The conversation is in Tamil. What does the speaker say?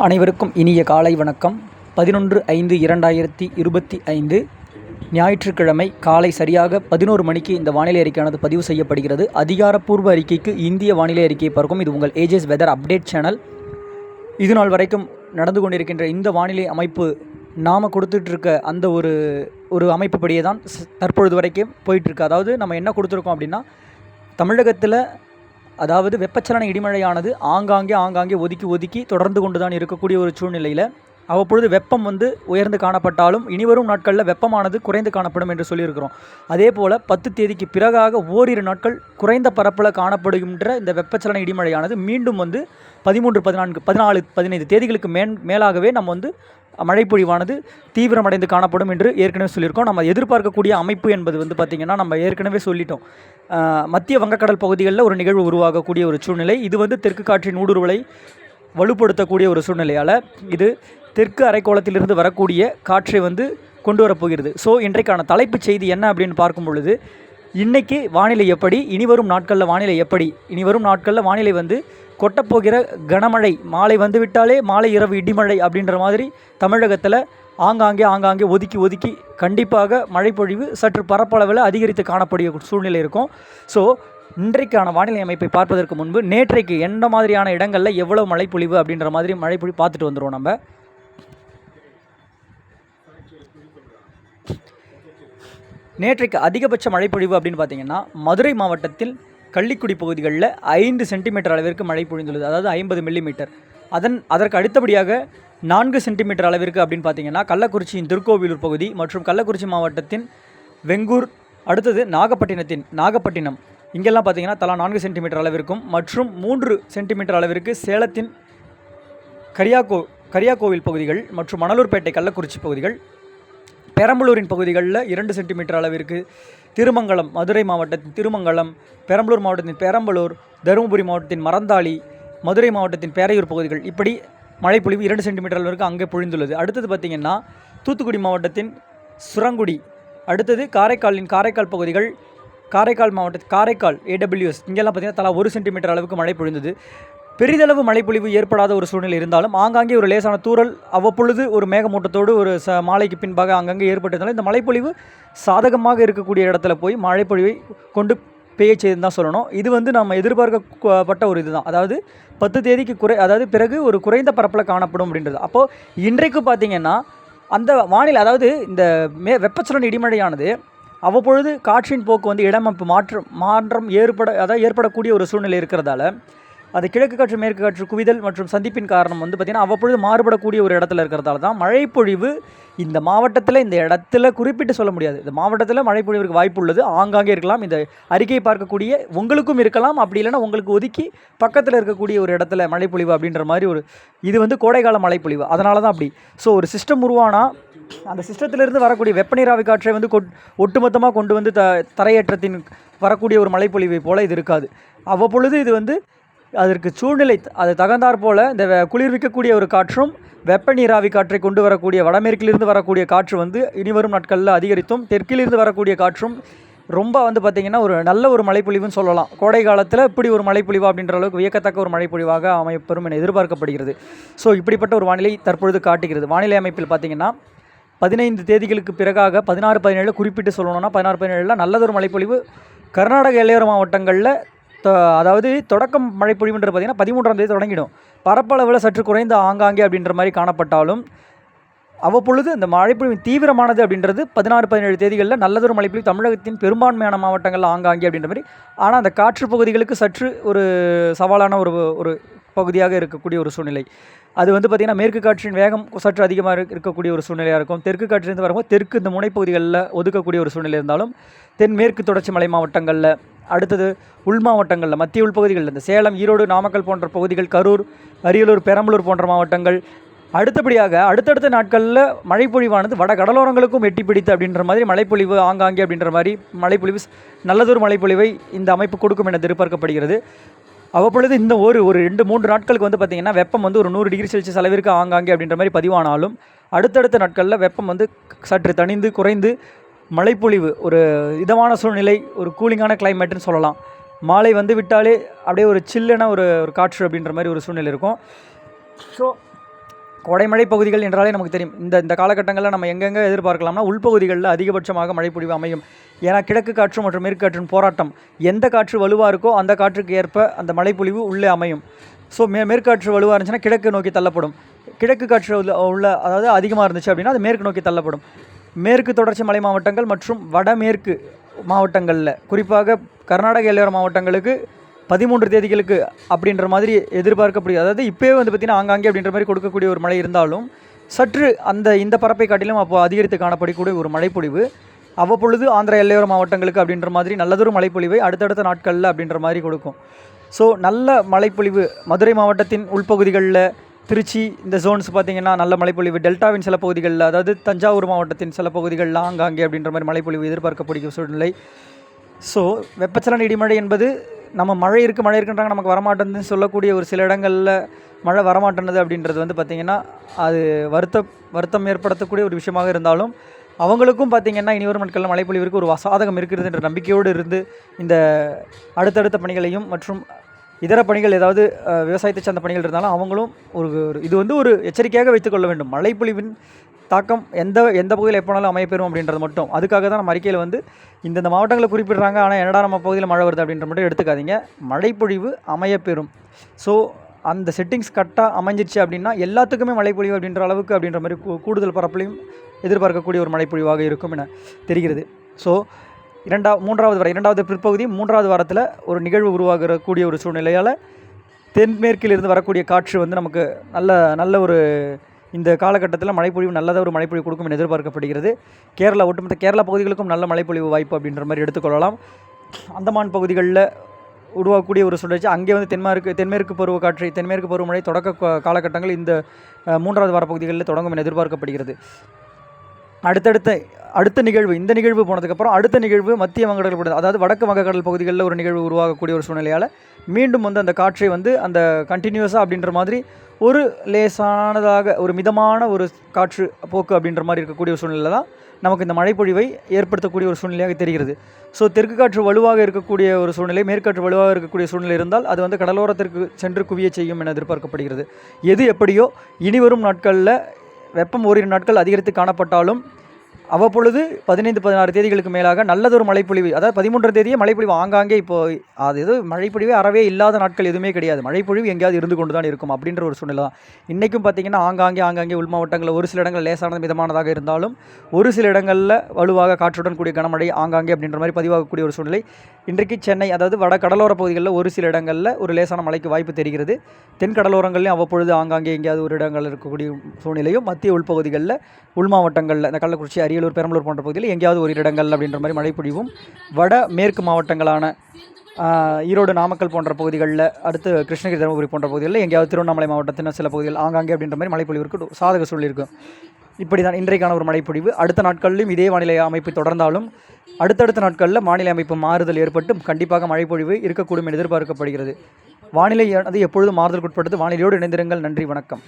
அனைவருக்கும் இனிய காலை வணக்கம். பதினொன்று ஐந்து இரண்டாயிரத்தி இருபத்தி ஐந்து ஞாயிற்றுக்கிழமை காலை சரியாக பதினோரு மணிக்கு இந்த வானிலை அறிக்கையானது பதிவு செய்யப்படுகிறது. அதிகாரப்பூர்வ அறிக்கைக்கு இந்திய வானிலை அறிக்கையை பார்க்கும். இது உங்கள் ஏஜஸ் வெதர் அப்டேட் சேனல் இது நாள் வரைக்கும் நடந்து கொண்டிருக்கின்ற இந்த வானிலை அமைப்பு நாம் கொடுத்துட்ருக்க அந்த ஒரு ஒரு அமைப்புப்படியே தான் ஸ்- தற்பொழுது வரைக்கும் போயிட்டுருக்கு அதாவது நம்ம என்ன கொடுத்துருக்கோம் அப்படின்னா தமிழகத்தில் அதாவது வெப்பச்சலன இடிமழையானது ஆங்காங்கே ஆங்காங்கே ஒதுக்கி ஒதுக்கி தொடர்ந்து கொண்டு தான் இருக்கக்கூடிய ஒரு சூழ்நிலையில் அவ்வப்பொழுது வெப்பம் வந்து உயர்ந்து காணப்பட்டாலும் இனிவரும் நாட்களில் வெப்பமானது குறைந்து காணப்படும் என்று சொல்லியிருக்கிறோம். அதே போல் பத்து தேதிக்கு பிறகாக ஓரிரு நாட்கள் குறைந்த பரப்பில் காணப்படுகின்ற இந்த வெப்பச்சலன இடிமழையானது மீண்டும் வந்து பதிமூன்று பதினான்கு பதினாலு பதினைந்து தேதிகளுக்கு மேன் மேலாகவே நம்ம வந்து மழைப்பொழிவானது தீவிரமடைந்து காணப்படும் என்று ஏற்கனவே சொல்லியிருக்கோம். நம்ம எதிர்பார்க்கக்கூடிய அமைப்பு என்பது வந்து பார்த்திங்கன்னா நம்ம ஏற்கனவே சொல்லிட்டோம். மத்திய வங்கக்கடல் பகுதிகளில் ஒரு நிகழ்வு உருவாகக்கூடிய ஒரு சூழ்நிலை. இது வந்து தெற்கு காற்றின் ஊடுருவலை வலுப்படுத்தக்கூடிய ஒரு சூழ்நிலையால் இது தெற்கு அரைக்கோளத்திலிருந்து வரக்கூடிய காற்றை வந்து கொண்டு வரப்போகிறது ஸோ இன்றைக்கான தலைப்புச் செய்தி என்ன அப்படின்னு பார்க்கும் பொழுது இன்றைக்கி வானிலை எப்படி இனிவரும் நாட்களில் வானிலை எப்படி இனிவரும் நாட்களில் வானிலை வந்து கொட்டப்போகிற கனமழை. மாலை வந்துவிட்டாலே மாலை இரவு இடிமழை அப்படின்ற மாதிரி தமிழகத்தில் ஆங்காங்கே ஆங்காங்கே ஒதுக்கி ஒதுக்கி கண்டிப்பாக மழைப்பொழிவு சற்று பரப்பளவில் அதிகரித்து காணக்கூடிய சூழ்நிலை இருக்கும். ஸோ இன்றைக்கான வானிலை அமைப்பை பார்ப்பதற்கு முன்பு நேற்றைக்கு எந்த மாதிரியான இடங்களில் எவ்வளவு மழைப்பொழிவு அப்படின்ற மாதிரி மழைப்பொழிவு பார்த்துட்டு வந்துடுவோம் நம்ம. நேற்றைக்கு அதிகபட்ச மழைப்பொழிவு அப்படின்னு பார்த்தீங்கன்னா மதுரை மாவட்டத்தில் கள்ளிக்குடி பகுதிகளில் ஐந்து சென்டிமீட்டர் அளவிற்கு மழை பொழிந்துள்ளது. அதாவது ஐம்பது மில்லிமீட்டர். அதன் அதற்கு அடுத்தபடியாக நான்கு சென்டிமீட்டர் அளவிற்கு அப்படின்னு பார்த்தீங்கன்னா கள்ளக்குறிச்சியின் திருக்கோவிலூர் பகுதி மற்றும் கள்ளக்குறிச்சி மாவட்டத்தின் வெங்கூர் அடுத்தது நாகப்பட்டினத்தின் நாகப்பட்டினம். இங்கெல்லாம் பார்த்தீங்கன்னா தலா நான்கு சென்டிமீட்டர் அளவிற்கும் மற்றும் மூன்று சென்டிமீட்டர் அளவிற்கு சேலத்தின் கரியாக்கோ கரியாக்கோவில் பகுதிகள் மற்றும் மணலூர்பேட்டை கள்ளக்குறிச்சி பகுதிகள். பெரம்பலூரின் பகுதிகளில் இரண்டு சென்டிமீட்டர் அளவிற்கு திருமங்கலம் மதுரை மாவட்டத்தின் திருமங்கலம் பெரம்பலூர் மாவட்டத்தின் பெரம்பலூர் தருமபுரி மாவட்டத்தின் மரந்தாளி மதுரை மாவட்டத்தின் பேரையூர் பகுதிகள். இப்படி மழைப்பொழிவு இரண்டு சென்டிமீட்டர் அளவிற்கு அங்கே பொழிந்துள்ளது. அடுத்தது பார்த்திங்கன்னா தூத்துக்குடி மாவட்டத்தின் சுரங்குடி அடுத்தது காரைக்காலின் காரைக்கால் பகுதிகள் காரைக்கால் மாவட்டத்தில் காரைக்கால் ஏடபிள்யூஎஸ் இங்கெல்லாம் பார்த்தீங்கன்னா தலா ஒரு சென்டிமீட்டர் அளவுக்கு மழை பொழிந்தது. பெரிதளவு மழைப்பொழிவு ஏற்படாத ஒரு சூழ்நிலை இருந்தாலும் ஆங்காங்கே ஒரு லேசான தூரல் அவ்வப்பொழுது ஒரு மேகமூட்டத்தோடு ஒரு ச மாலைக்கு பின்பாக அங்கங்கே ஏற்பட்டிருந்தாலும் இந்த மழைப்பொழிவு சாதகமாக இருக்கக்கூடிய இடத்துல போய் மழைப்பொழிவை கொண்டு பெய்ய செய்துன்னு தான் சொல்லணும். இது வந்து நம்ம எதிர்பார்க்கப்பட்ட ஒரு இதுதான். அதாவது பத்து தேதிக்கு குறை அதாவது பிறகு ஒரு குறைந்த பரப்பில் காணப்படும் அப்படின்றது. அப்போது இன்றைக்கு பார்த்தீங்கன்னா அந்த வானிலை அதாவது இந்த மே வெப்பச்சலன இடிமழையானது அவ்வப்பொழுது காற்றின் போக்கு வந்து இடமமைப்பு மாற்றம் மாற்றம் ஏற்பட அதாவது ஏற்படக்கூடிய ஒரு சூழ்நிலை இருக்கிறதால அது கிழக்கு காற்று மேற்கு காற்று குவிதல் மற்றும் சந்திப்பின் காரணம் வந்து பார்த்திங்கன்னா அவ்வப்பொழுது மாறுபடக்கூடிய ஒரு இடத்துல இருக்கிறதால தான் மழைப்பொழிவு இந்த மாவட்டத்தில் இந்த இடத்துல குறிப்பிட்டு சொல்ல முடியாது. இந்த மாவட்டத்தில் மழைப்பொழிவுக்கு வாய்ப்பு உள்ளது. ஆங்காங்கே இருக்கலாம். இந்த அறிக்கையை பார்க்கக்கூடிய உங்களுக்கும் இருக்கலாம். அப்படி இல்லைன்னா உங்களுக்கு ஒதுக்கி பக்கத்தில் இருக்கக்கூடிய ஒரு இடத்துல மழைப்பொழிவு அப்படின்ற மாதிரி ஒரு இது வந்து கோடைக்கால மழைப்பொழிவு. அதனால தான் அப்படி. ஸோ ஒரு சிஸ்டம் உருவானா அந்த சிஸ்டத்திலிருந்து வரக்கூடிய வெப்பநீராவி காற்றை வந்து கொட் ஒட்டுமொத்தமாக கொண்டு வந்து த தரையேற்றத்தின் வரக்கூடிய ஒரு மழைப்பொழிவை போல் இது இருக்காது. அவ்வப்பொழுது இது வந்து அதற்கு சூழ்நிலை அது தகுந்தாற் போல் இந்த குளிர்விக்கக்கூடிய ஒரு காற்றும் வெப்ப நீராவி காற்றை கொண்டு வரக்கூடிய வடமேற்கிலிருந்து வரக்கூடிய காற்று வந்து இனிவரும் நாட்களில் அதிகரித்தும் தெற்கிலிருந்து வரக்கூடிய காற்றும் ரொம்ப வந்து பார்த்திங்கன்னா ஒரு நல்ல ஒரு மழைப்பொழிவுன்னு சொல்லலாம். கோடை காலத்தில் இப்படி ஒரு மழைப்பொழிவு அப்படின்ற அளவுக்கு வியக்கத்தக்க ஒரு மழைப்பொழிவாக அமைப்பெறும் என எதிர்பார்க்கப்படுகிறது. ஸோ இப்படிப்பட்ட ஒரு வானிலை தற்பொழுது காட்டுகிறது. வானிலை அமைப்பில் பார்த்திங்கன்னா பதினைந்து தேதிகளுக்கு பிறகாக பதினாறு பதினேழு குறிப்பிட்டு சொல்லணும்னா பதினாறு பதினேழில் நல்லதொரு மழைப்பொழிவு. கர்நாடக எல்லையோர மாவட்டங்களில் அதாவது தொடக்கம் மழைப்பொழிவுன்றது பார்த்திங்கன்னா பதிமூன்றாம் தேதி தொடங்கிடும். பரப்பளவில் சற்று குறைந்த ஆங்காங்கே அப்படின்ற மாதிரி காணப்பட்டாலும் அவ்வப்பொழுது இந்த மழைப்பொழிவு தீவிரமானது அப்படின்றது பதினாறு பதினேழு தேதிகளில் நல்லதொரு மழைப்பொழிவு தமிழகத்தின் பெரும்பான்மையான மாவட்டங்களில் ஆங்காங்கே அப்படின்ற மாதிரி. ஆனால் அந்த காற்று பகுதிகளுக்கு சற்று ஒரு சவாலான ஒரு ஒரு பகுதியாக இருக்கக்கூடிய ஒரு சூழ்நிலை. அது வந்து பார்த்திங்கன்னா மேற்கு காற்றின் வேகம் சற்று அதிகமாக இருக்கக்கூடிய ஒரு சூழ்நிலையாக இருக்கும். தெற்கு காற்றிலிருந்து வரும்போது தெற்கு இந்த முனைப்பகுதிகளில் ஒதுக்கக்கூடிய ஒரு சூழ்நிலை இருந்தாலும் தென்மேற்கு தொடர்ச்சி மலை மாவட்டங்களில் அடுத்தது உள் மாவட்டங்களில் மத்திய உள்பகுதிகளில் இந்த சேலம் ஈரோடு நாமக்கல் போன்ற பகுதிகள் கரூர் அரியலூர் பெரம்பலூர் போன்ற மாவட்டங்கள். அடுத்தபடியாக அடுத்தடுத்த நாட்களில் மழைப்பொழிவானது வட கடலோரங்களுக்கும் எட்டி பிடித்து அப்படின்ற மாதிரி மழைப்பொழிவு ஆங்காங்கே அப்படின்ற மாதிரி மழைப்பொழிவு நல்லதொரு மழைப்பொழிவை இந்த அமைப்பு கொடுக்கும் என எதிர்பார்க்கப்படுகிறது. அவ்வப்பொழுது இந்த ஒரு ஒரு ரெண்டு மூன்று நாட்களுக்கு வந்து பார்த்திங்கன்னா வெப்பம் வந்து ஒரு நூறு டிகிரி செல்சியஸ் அளவிற்கு ஆங்காங்கே அப்படின்ற மாதிரி பதிவானாலும் அடுத்தடுத்த நாட்களில் வெப்பம் வந்து சற்று தணிந்து குறைந்து மழைப்பொழிவு ஒரு இதமான சூழ்நிலை ஒரு கூலிங்கான கிளைமேட்டுன்னு சொல்லலாம். மாலை வந்து விட்டாலே அப்படியே ஒரு சில்லுன ஒரு ஒரு காற்று அப்படின்ற மாதிரி ஒரு சூழ்நிலை இருக்கும். ஸோ கொடைமழை பகுதிகள் என்றாலே நமக்கு தெரியும். இந்த இந்த காலகட்டங்களில் நம்ம எங்கெங்கே எதிர்பார்க்கலாம்னா உள்பகுதிகளில் அதிகபட்சமாக மழைப்பொழிவு அமையும். ஏன்னா கிழக்கு காற்று மற்றும் மேற்கு காற்றின் போராட்டம் எந்த காற்று வலுவாக இருக்கோ அந்த காற்றுக்கு ஏற்ப அந்த மழைப்பொழிவு உள்ளே அமையும். ஸோ மே மேற்காற்று வலுவாக இருந்துச்சுன்னா கிழக்கு நோக்கி தள்ளப்படும். கிழக்கு காற்று உள்ள உள்ள அதாவது அதிகமாக இருந்துச்சு அப்படின்னா அது மேற்கு நோக்கி தள்ளப்படும். மேற்கு தொடர்ச்சி மலை மாவட்டங்கள் மற்றும் வடமேற்கு மாவட்டங்களில். குறிப்பாக கர்நாடக எல்லையோர மாவட்டங்களுக்கு பதிமூன்று தேதிகளுக்கு அப்படின்ற மாதிரி எதிர்பார்க்கப்படுகிறது. அதாவது இப்போவே வந்து பார்த்திங்கன்னா ஆங்காங்கே அப்படின்ற மாதிரி கொடுக்கக்கூடிய ஒரு மழை இருந்தாலும் சற்று அந்த இந்த பரப்பை காட்டிலும் அப்போ அதிகரித்து காணப்படக்கூடிய ஒரு மழைப்பொழிவு. அவ்வப்பொழுது ஆந்திர எல்லையோர மாவட்டங்களுக்கு அப்படின்ற மாதிரி நல்லதொரு மழைப்பொழிவை அடுத்தடுத்த நாட்களில் அப்படின்ற மாதிரி கொடுக்கும். ஸோ நல்ல மழைப்பொழிவு மதுரை மாவட்டத்தின் உள்பகுதிகளில் திருச்சி இந்த ஜோன்ஸ் பார்த்திங்கன்னா நல்ல மழைப்பொழிவு. டெல்டாவின் சில பகுதிகளில் அதாவது தஞ்சாவூர் மாவட்டத்தின் சில பகுதிகளில் ஆங்காங்கே அப்படின்ற மாதிரி மழைப்பொழிவு எதிர்பார்க்கக்கூடிய சூழ்நிலை. ஸோ வெப்பச்சலன இடிமழை என்பது நம்ம மழை இருக்குது மழை இருக்குன்றாங்க நமக்கு வரமாட்டேன்னு சொல்லக்கூடிய ஒரு சில இடங்களில் மழை வரமாட்டேனது அப்படின்றது வந்து பார்த்திங்கன்னா அது வருத்த வருத்தம் ஏற்படுத்தக்கூடிய ஒரு விஷயமாக இருந்தாலும் அவங்களுக்கும் பார்த்திங்கன்னா இனி வரும் நாட்களில் மழைப்பொழிவிற்கு ஒரு சாதகம் இருக்கிறது என்ற நம்பிக்கையோடு இருந்து இந்த அடுத்தடுத்த பணிகளையும் மற்றும் இதர பணிகள் ஏதாவது விவசாயத்தை சார்ந்த பணிகள் இருந்தாலும் அவங்களும் ஒரு ஒரு- இது வந்து ஒரு எச்சரிக்கையாக வைத்துக்கொள்ள வேண்டும். மழைப்பொழிவின் தாக்கம் எந்த எந்த பகுதியில் எப்போனாலும் அமையப்பெறும் அப்படின்றது மட்டும். அதுக்காக தான் நம்ம அறிக்கையில் வந்து இந்தந்த மாவட்டங்களை குறிப்பிடுறாங்க. ஆனால் என்னடா நம்ம பகுதியில் மழை வருது அப்படின்ற மட்டும் எடுத்துக்காதீங்க. மழைப்பொழிவு அமையப்பெறும். ஸோ அந்த செட்டிங்ஸ் கரெக்டாக அமைஞ்சிருச்சு அப்படின்னா எல்லாத்துக்குமே மழைப்பொழிவு அப்படின்ற அளவுக்கு அப்படின்ற மாதிரி கூடுதல் பரப்புலையும் எதிர்பார்க்கக்கூடிய ஒரு மழைப்பொழிவாக இருக்கும் என தெரிகிறது. ஸோ இரண்டா மூன்றாவது வர இரண்டாவது பிற்பகுதி மூன்றாவது வாரத்தில் ஒரு நிகழ்வு உருவாகக்கூடிய ஒரு சூழ்நிலையால் தென்மேற்கிலிருந்து வரக்கூடிய காற்று வந்து நமக்கு நல்ல நல்ல ஒரு இந்த காலகட்டத்தில் மழைப்பொழிவு நல்லதாக ஒரு மழைப்பொழிவு கொடுக்கும் என எதிர்பார்க்கப்படுகிறது. கேரளா ஒட்டுமொத்த கேரளா பகுதிகளுக்கும் நல்ல மழைப்பொழிவு வாய்ப்பு அப்படின்ற மாதிரி எடுத்துக்கொள்ளலாம். அந்தமான் பகுதிகளில் உருவாகக்கூடிய ஒரு சுழற்சி அங்கே வந்து தென்மேற்கு தென்மேற்கு பருவ காற்று தென்மேற்கு பருவமழை தொடக்க காலகட்டங்கள் இந்த மூன்றாவது வார பகுதிகளில் தொடங்கும் என எதிர்பார்க்கப்படுகிறது. அடுத்தடுத்த அடுத்த நிகழ்வு இந்த நிகழ்வு போனதுக்கப்புறம் அடுத்த நிகழ்வு மத்திய வங்கடல் பகுதி அதாவது வடக்கு வங்கக்கடல் பகுதிகளில் ஒரு நிகழ்வு உருவாகக்கூடிய ஒரு சூழ்நிலையால் மீண்டும் வந்து அந்த காற்றை வந்து அந்த கண்டினியூஸாக அப்படின்ற மாதிரி ஒரு லேசானதாக ஒரு மிதமான ஒரு காற்று போக்கு அப்படின்ற மாதிரி இருக்கக்கூடிய ஒரு சூழ்நிலை தான் நமக்கு இந்த மழைப்பொழிவை ஏற்படுத்தக்கூடிய ஒரு சூழ்நிலையாக தெரிகிறது. ஸோ தெற்கு காற்று வலுவாக இருக்கக்கூடிய ஒரு சூழ்நிலை மேற்காற்று வலுவாக இருக்கக்கூடிய சூழ்நிலை இருந்தால் அது வந்து கடலோரத்திற்கு சென்று குவிய செய்யும் என எதிர்பார்க்கப்படுகிறது. எது எப்படியோ இனி வரும் நாட்களில் வெப்பம் ஓரிரு நாட்கள் அதிகரித்து காணப்பட்டாலும் அவ்வப்பொழுது பதினைந்து பதினாறு தேதிகளுக்கு மேலாக நல்லதொரு மழைப்பொழிவு அதாவது பதிமூன்றாம் தேதியே மழைப்பொழிவு ஆங்காங்கே இப்போ அது எது மழைப்பொழிவே அறவே இல்லாத நாட்கள் எதுவுமே கிடையாது. மழைப்பொழிவு எங்கேயாவது இருந்து கொண்டு தான் இருக்கும் அப்படின்ற ஒரு சூழ்நிலை தான். இன்றைக்கும் பார்த்தீங்கன்னா ஆங்காங்கே ஆங்காங்கே உள் மாவட்டங்களில் ஒரு சில இடங்கள் லேசான மிதமானதாக இருந்தாலும் ஒரு சில இடங்களில் வலுவாக காற்றுடன் கூடிய கனமழை ஆங்காங்கே அப்படின்ற மாதிரி பதிவாகக்கூடிய ஒரு சூழ்நிலை. இன்றைக்கு சென்னை அதாவது வட கடலோர பகுதிகளில் ஒரு சில இடங்களில் ஒரு லேசான மழைக்கு வாய்ப்பு தெரிகிறது. தென் கடலோரங்கள்லையும் அவ்வப்பொழுது ஆங்காங்கே எங்கேயாவது ஒரு இடங்கள் இருக்கக்கூடிய சூழ்நிலையும் மத்திய உள்பகுதிகளில் உள் மாவட்டங்களில் இந்த கள்ளக்குறிச்சி அரியலூர் பெரம்பலூர் போன்ற பகுதியில் எங்கேயாவது ஒரு இடங்கள் அப்படின்ற மாதிரி மழை பொழிவும். வட மேற்கு மாவட்டங்களான ஈரோடு நாமக்கல் போன்ற பகுதிகளில் அடுத்து கிருஷ்ணகிரி தருமபுரி போன்ற பகுதிகளில் எங்கேயாவது திருவண்ணாமலை மாவட்டத்தின் சில பகுதிகள் ஆங்காங்கே அப்படின்ற மாதிரி மழைப்பொழிவிற்கு சாதக சூழல் இருக்கும் இப்படி தான் இன்றைக்கான ஒரு மழைப்பொழிவு அடுத்த நாட்களிலும் இதே வானிலை அமைப்பு தொடர்ந்தாலும் அடுத்தடுத்த நாட்களில் வானிலை அமைப்பு மாறுதல் ஏற்பட்டு கண்டிப்பாக மழைப்பொழிவு இருக்கக்கூடும் என எதிர்பார்க்கப்படுகிறது. வானிலை அது எப்பொழுதும் மாறுதலுக்குட்பட்டது வானிலையோடு இணைந்திருங்கள். நன்றி வணக்கம்.